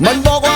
Manbogo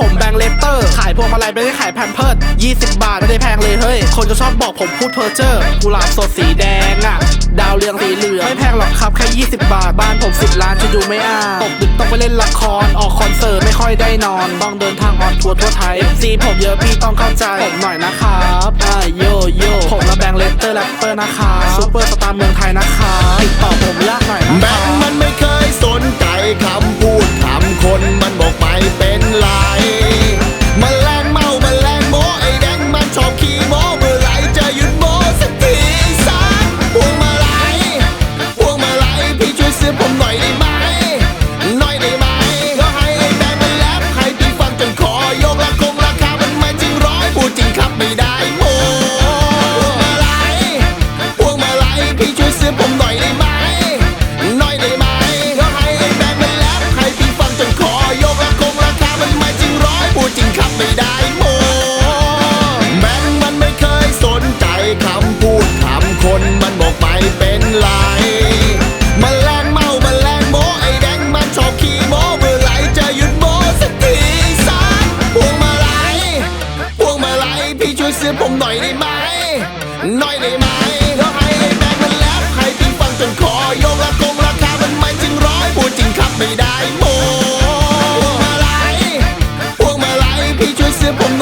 ผมแบงเลเตอร์ขายพวงมาลัยไม่ได้ขายแพมเพิร์ด20 บาทไม่ได้แพงเลยเฮ้ย คนจะชอบบอกผมพูดเพ้อเจอร์กุหลาบสดสีแดงอะดาวเรืองสีเหลืองไม่แพงหรอกครับแค่ 20 บาท บ้านผม 10 ล้านจะอยู่ไม่อ้าตกดึกต้องไปเล่นละคร ออกคอนเสิร์ตไม่ค่อยได้นอน ต้องเดินทางออนทัวร์ทั่วไทยซีผมเยอะพี่ต้องเข้าใจ ผมหน่อยนะครับอ่าโยโย่ผมมะแบงเลเตอร์แรปเปอร์นะครับซูเปอร์สตาร์เมืองไทยนะครับติดต่อผมยากหน่อยนะครับ พี่ช่วยซื้อผมหน่อยได้ไหมหน่อยได้ไหมเขาให้ไอ้แบงค์มันแล้วให้พี่ฟังจนคอโยกละกงราคามันไม่จริงร้อยพูดจริงครับไม่ได้โมพวงมาลัยพวงมาลัยพี่ช่วยซื้อผม